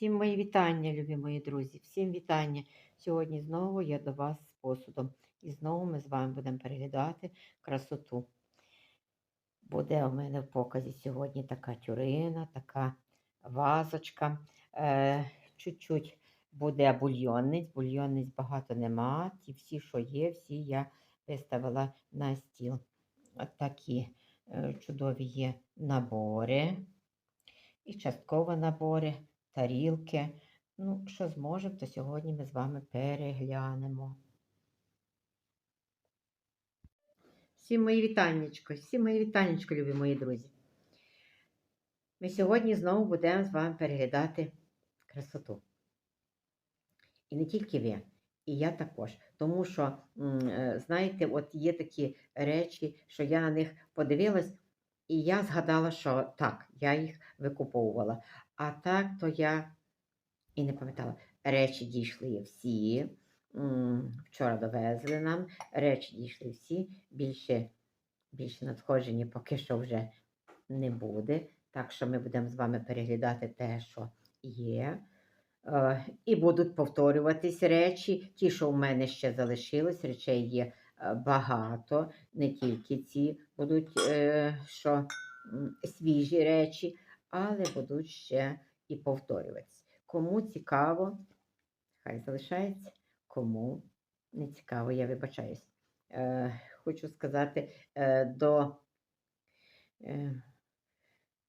Всім мої вітання, любі мої друзі, всім вітання. Сьогодні знову я до вас з посудом. І знову ми з вами будемо переглядати красоту. Буде у мене в показі сьогодні така тюрина, така вазочка. Е, чуть-чуть буде бульйонниць. Бульйонниць багато нема. Ті всі, що є, всі я виставила на стіл. От такі е, чудові є набори. І частково набори тарілки. Ну, що зможемо, то сьогодні ми з вами переглянемо. Всім мої вітаннячко, всім мої вітаннячко, любі мої друзі. Ми сьогодні знову будемо з вами переглядати красоту. І не тільки ви, і я також. Тому що, е, знаєте, от є такі речі, що я на них подивилась, і я згадала, що так, я їх викуповувала. А так, то я і не пам'ятала. Речі дійшли всі. Вчора довезли нам. Речі дійшли всі. Більше, більше надходження поки що вже не буде. Так що ми будемо з вами переглядати те, що є. Е, І будуть повторюватись речі. Ті, що в мене ще залишилось, речей є багато. Не тільки ці будуть е, що, свіжі речі, але будуть ще і повторюватися. Кому цікаво, хай залишається, кому не цікаво, я вибачаюсь. Е, хочу сказати, е, до, е,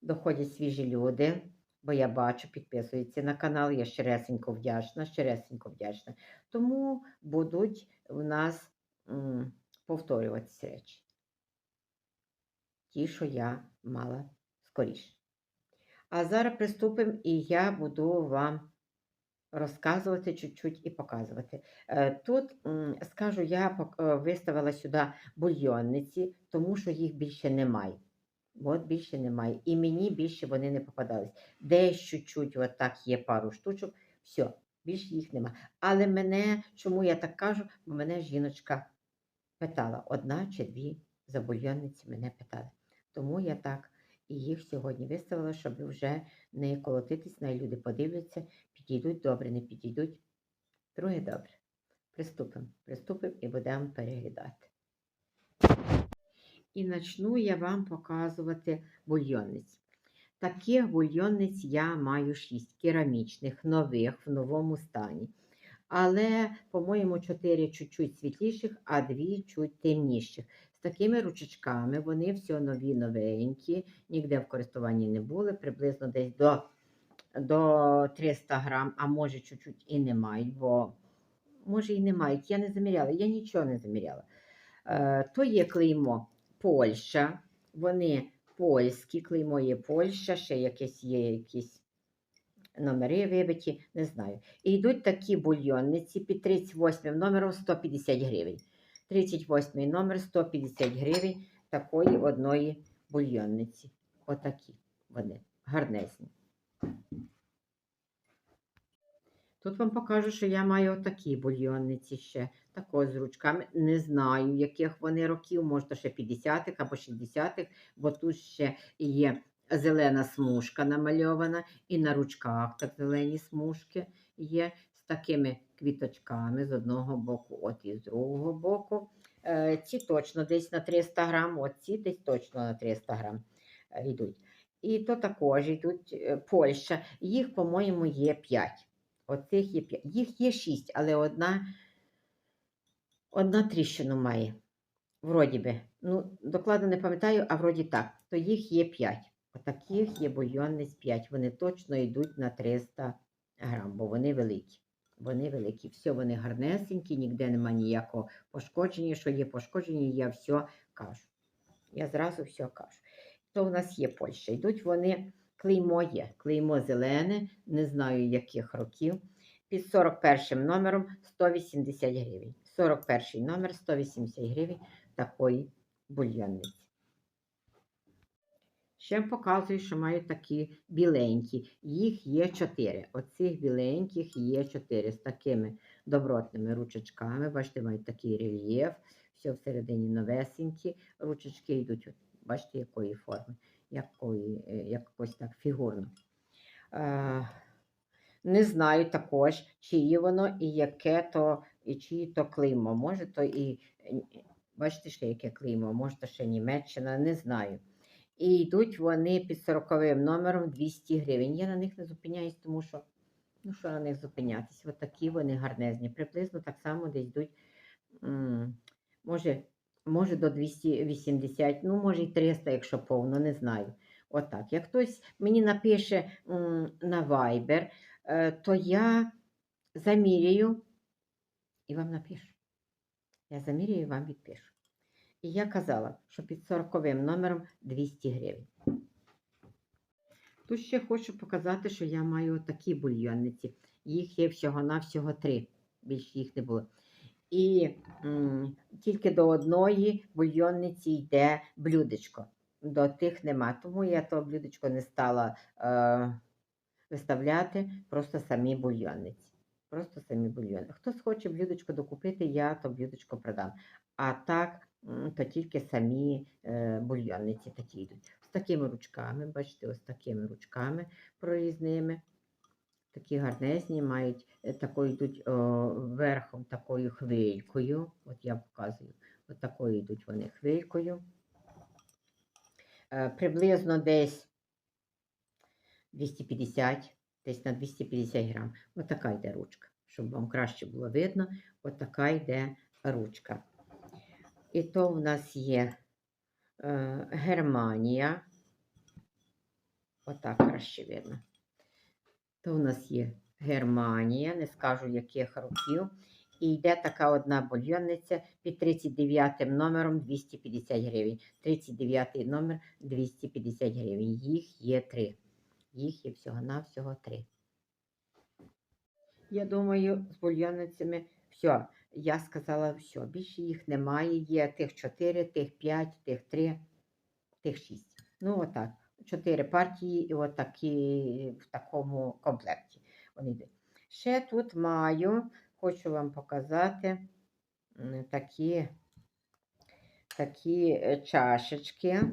доходять свіжі люди, бо я бачу, підписуються на канал, я щиресенько вдячна, щиресенько вдячна. Тому будуть в нас повторюватися речі. Ті, що я мала скоріше. А зараз приступимо, і я буду вам розказувати чуть-чуть і показувати. Е, Тут, скажу, я е, виставила сюди бульйонниці, тому що їх більше немає. От більше немає. І мені більше вони не попадались. Десь чуть-чуть, от є пару штучок, все, більше їх нема. Але мене, чому я так кажу? Бо мене жіночка питала, одна чи дві забульйонниці мене питали. Тому я так і їх сьогодні виставила, щоб вже не колотитись, най люди подивляться, підійдуть добре, не підійдуть. Друге добре. Приступимо. Приступимо і будемо переглядати. І почну я вам показувати бульйонниць. Таких бульйонниць я маю 6 керамічних, нових, в новому стані. Але, по-моєму, 4 чуть-чуть світліших, а 2 чуть темніших. З такими ручечками вони все нові, новенькі, ніде в користуванні не були, приблизно десь до, до 300 грам, а може чуть-чуть і не мають, бо може і не мають. Я не заміряла, я нічого не заміряла. Е, то є клеймо Польща, вони польські, клеймо є Польща, ще якесь є якісь номери вибиті, не знаю. І йдуть такі бульйонниці під 38 номером 150 гривень. 38 номер 150 гривень такої одної бульйонниці. Отакі вони, гарнесні. Тут вам покажу, що я маю отакі бульйонниці ще, тако з ручками. Не знаю, яких вони років, може, ще 50-х або 60-х, бо тут ще є зелена смужка намальована, і на ручках так зелені смужки є з такими квіточками з одного боку, от і з другого боку. Е, Ці точно десь на 300 грам, от ці десь точно на 300 грам е, йдуть. І то також йдуть е, Польща. Їх, по-моєму, є 5. Оцих є 5. Їх є 6, але одна, одна тріщину має. Вроді би. Ну, докладно не пам'ятаю, а вроді так. То їх є 5. Отаких є бульйонниць 5. Вони точно йдуть на 300 грам, бо вони великі. Вони великі. Все, вони гарнесенькі, ніде нема ніякого пошкодження. Що є пошкодження, я все кажу. Я зразу все кажу. То в нас є Польща. Йдуть вони, клеймо є. Клеймо зелене, не знаю яких років. Під 41 номером 180 гривень. 41 номер 180 гривень такої бульйонниці. Ще показую, що маю такі біленькі. Їх є чотири. Оцих біленьких є чотири з такими добротними ручечками. Бачите, мають такий рельєф. Все всередині новесенькі. Ручечки йдуть, от, бачите, якої форми, якої, е, якось так фігурно. Е, Не знаю також, чиє воно і яке то, і чиє то клеймо. Може, то і бачите, ще яке клеймо, може, ще Німеччина, не знаю. І йдуть вони під 40 номером 200 гривень. Я на них не зупиняюсь, тому що ну що на них зупинятись? От такі вони гарнезні. Приблизно так само десь йдуть, може, може до 280, ну може і 300, якщо повно, не знаю. Отак. Як хтось мені напише на Viber, е, то я заміряю і вам напишу. Я заміряю і вам відпишу. І я казала, що під 40 номером 200 гривень. Тут ще хочу показати, що я маю такі бульйонниці. Їх є всього-навсього три. Більше їх не було. І тільки до одної бульйонниці йде блюдечко. До тих нема. Тому я то блюдечко не стала е, виставляти, просто самі бульйонниці. Просто самі бульйони. Хтось хоче блюдечко докупити, я то блюдечко продам. А так, то тільки самі е, бульйонниці такі йдуть. З такими ручками, бачите, ось такими ручками прорізними. Такі гарнезні, мають е, такою йдуть о, верхом такою хвилькою. От я показую. От такою йдуть вони хвилькою. Е, приблизно десь 250, десь на 250 грам. От така йде ручка. Щоб вам краще було видно, от така йде ручка. І то в нас є е, Германія. Отак краще видно. То в нас є Германія, не скажу яких років. І йде така одна бульйонниця під 39 номером 250 гривень. 39 номер 250 гривень. Їх є три. Їх є всього-навсього три. Я думаю, з бульйонницями все. Я сказала все. Більше їх немає. Є тих 4, тих 5, тих 3, тих 6. Ну, отак. Чотири партії і отакі в такому комплекті. Вони йдуть. Ще тут маю, хочу вам показати такі, такі е, чашечки.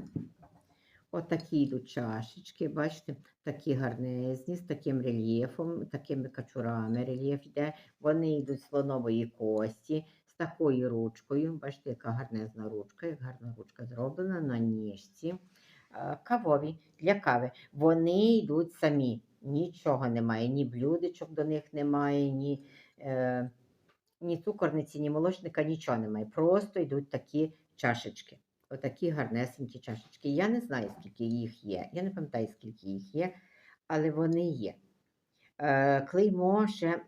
Отакі йдуть чашечки, бачите, такі гарнезні, з таким рельєфом, такими качурами рельєф йде. Вони йдуть слонової кості, з такою ручкою. Бачите, яка гарнезна ручка, як гарна ручка зроблена на ніжці. Кавові для кави. Вони йдуть самі. Нічого немає, ні блюдечок до них немає, ні, е, ні цукорниці, ні молочника, нічого немає. Просто йдуть такі чашечки. Отакі гарнесенькі чашечки. Я не знаю, скільки їх є. Я не пам'ятаю, скільки їх є, але вони є. Е, клеймо ще,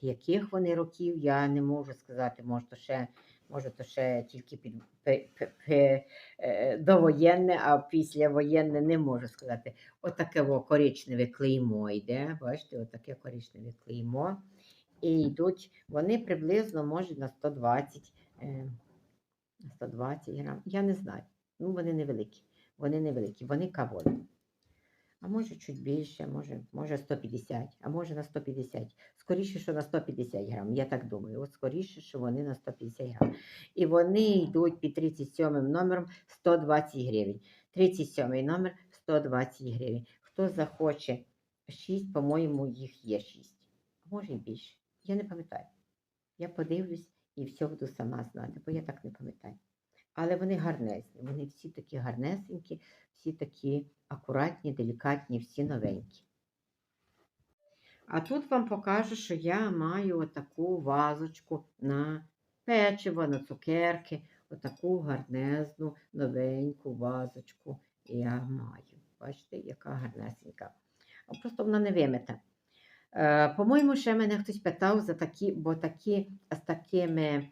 яких вони років, я не можу сказати, може, то ще, може, то ще тільки під пе- пе- пе- е, довоєнне, а післявоєнне не можу сказати. Отаке во коричневе клеймо йде. Бачите, отаке коричневе клеймо. І йдуть, вони приблизно можуть на 120, е, 120 грам. Я не знаю. Ну, вони невеликі. Вони невеликі, вони кавові. А може чуть більше, може, може 150, а може на 150. Скоріше, що на 150 грам, я так думаю. От скоріше, що вони на 150 грам. І вони йдуть під 37 номером 120 гривень. 37 номер 120 гривень. Хто захоче 6, по-моєму, їх є 6. А може і більше. Я не пам'ятаю. Я подивлюсь і все буду сама знати, бо я так не пам'ятаю. Але вони гарнезні, вони всі такі гарнесенькі, всі такі акуратні, делікатні, всі новенькі. А тут вам покажу, що я маю отаку вазочку на печиво, на цукерки, отаку гарнезну, новеньку вазочку я маю. Бачите, яка гарнесенька. Просто вона не вимита. Е, по-моєму, ще мене хтось питав за такі, бо такі з такими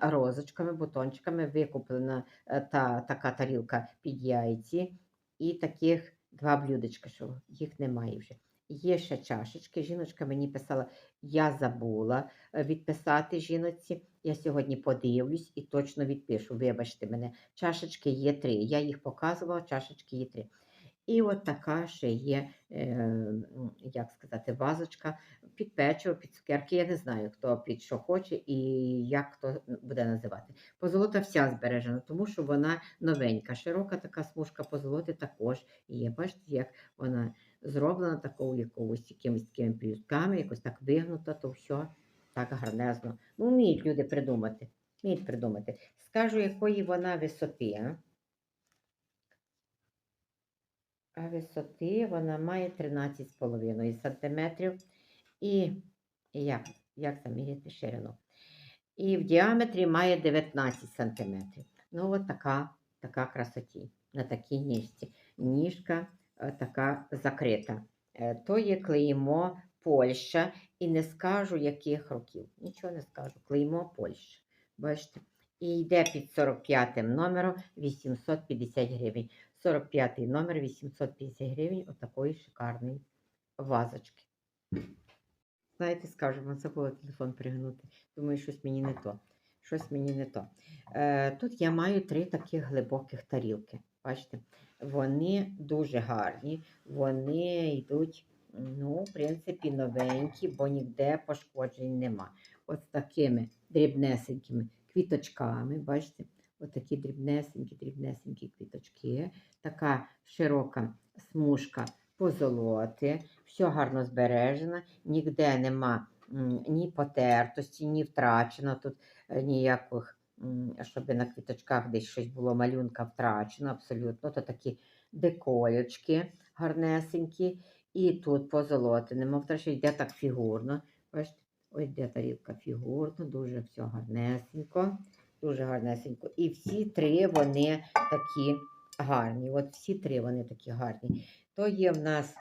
розочками, бутончиками викуплена е, та, така тарілка під яйці. І таких два блюдечка, що їх немає вже. Є ще чашечки. Жіночка мені писала, я забула е, відписати жіночці. Я сьогодні подивлюсь і точно відпишу. Вибачте мене, чашечки є три. Я їх показувала, чашечки є три. І от така ще є, е, як сказати, вазочка під печиво, під цукерки. Я не знаю, хто під що хоче і як хто буде називати. Позолота вся збережена, тому що вона новенька. Широка така смужка позолоти також є. Бачите, як вона зроблена такою якогось якимись такими пелюстками, якось так вигнута, то все так гарнезно. Ну, вміють люди придумати. Вміють придумати. Скажу, якої вона висоти. А, а висоти вона має 13,5 см. І, як, як заміряти ширину? І в діаметрі має 19 см. Ну, от така, така красоті на такій ніжці. Ніжка е, така закрита. Е, То є клеймо Польща, і не скажу, яких років. Нічого не скажу. Клеймо Польща. Бачите? І йде під 45 номером 850 гривень. 45 номер 850 гривень отакої шикарної вазочки. Знаєте, скажу, вам забула телефон пригнути. Думаю, щось мені не то. Щось мені не то. Е, тут я маю три таких глибоких тарілки. Бачите? Вони дуже гарні, вони йдуть, ну, в принципі, новенькі, бо ніде пошкоджень нема. От такими дрібнесенькими квіточками, бачите? Отакі дрібнесенькі, дрібнесенькі квіточки, така широка смужка позолоти, все гарно збережено, ніде нема ні потертості, ні втрачено тут е, ніяких, щоб на квіточках десь щось було малюнка втрачено, абсолютно. То такі деколючки гарнесенькі. І тут позолоти нема втрачено, йде так фігурно. Бачите, ось йде тарілка фігурно, дуже все гарнесенько. Дуже гарнесенько. І всі три вони такі гарні. От всі три вони такі гарні. То є в нас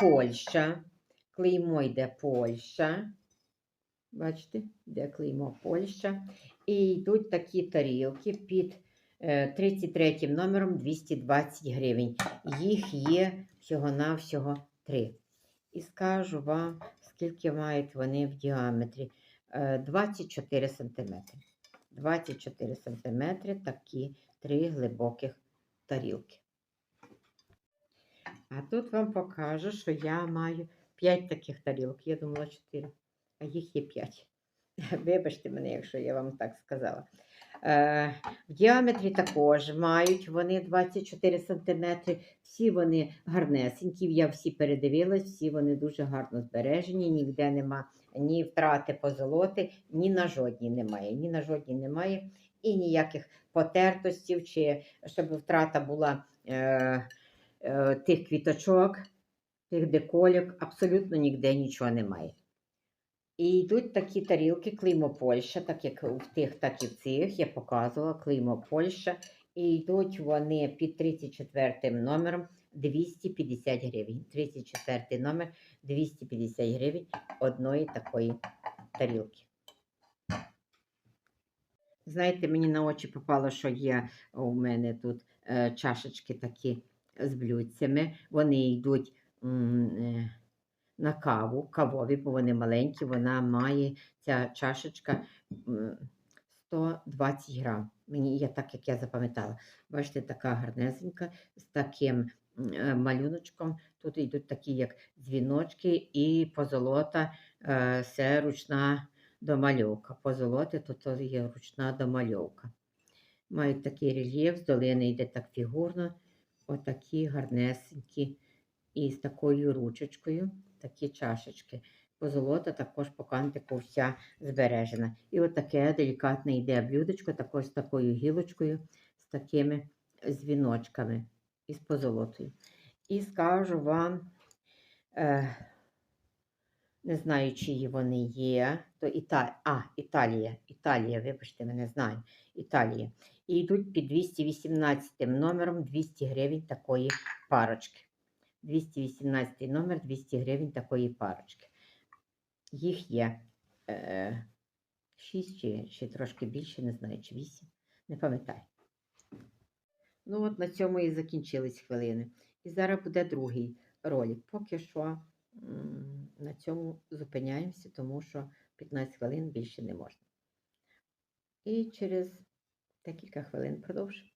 Польща. Клеймо йде Польща. Бачите, йде клеймо Польща. І йдуть такі тарілки під е, 33 номером 220 гривень. Їх є всього-навсього три. І скажу вам, скільки мають вони в діаметрі. Е, 24 см. 24 см такі три глибоких тарілки. А тут вам покажу, що я маю 5 таких тарілок. Я думала 4, а їх є 5. Вибачте мене, якщо я вам так сказала. Е, в діаметрі також мають вони 24 см. Всі вони гарнесенькі. Я всі передивилась, всі вони дуже гарно збережені, ніде нема ні втрати позолоти, ні на жодній немає. Ні на жодній немає. І ніяких потертостів, чи щоб втрата була е, е, тих квіточок, тих декольок, абсолютно ніде нічого немає. І йдуть такі тарілки клеймо Польща, так як в тих, так і в цих. Я показувала клеймо Польща. І йдуть вони під 34 номером 250 гривень. 34 номер 250 гривень одної такої тарілки. Знаєте, мені на очі попало, що є у мене тут е, чашечки такі з блюдцями. Вони йдуть м, е, на каву, кавові, бо вони маленькі. Вона має ця чашечка 120 грам. Мені я так, як я запам'ятала. Бачите, така гарнесенька з таким е, малюночком. Тут йдуть такі, як дзвіночки, і позолота е, це ручна домальовка. Позолоти то є ручна домальовка. Мають такий рельєф, з долини йде так фігурно. Отакі гарнесенькі. І з такою ручечкою, такі чашечки. Позолота також по кантику вся збережена. І отаке делікатне йде блюдечко, також з такою гілочкою, з такими дзвіночками і з позолотою. І скажу вам, е, не знаю, чиї вони є, то Іта... а, Італія, Італія, вибачте, мене знаю, Італія. І йдуть під 218 номером 200 гривень такої парочки. 218 номер 200 гривень такої парочки. Їх є е, 6 чи, чи трошки більше, не знаю, чи 8, не пам'ятаю. Ну, от на цьому і закінчились хвилини. І зараз буде другий ролик. Поки що на цьому зупиняємося, тому що 15 хвилин більше не можна. І через декілька хвилин продовжимо.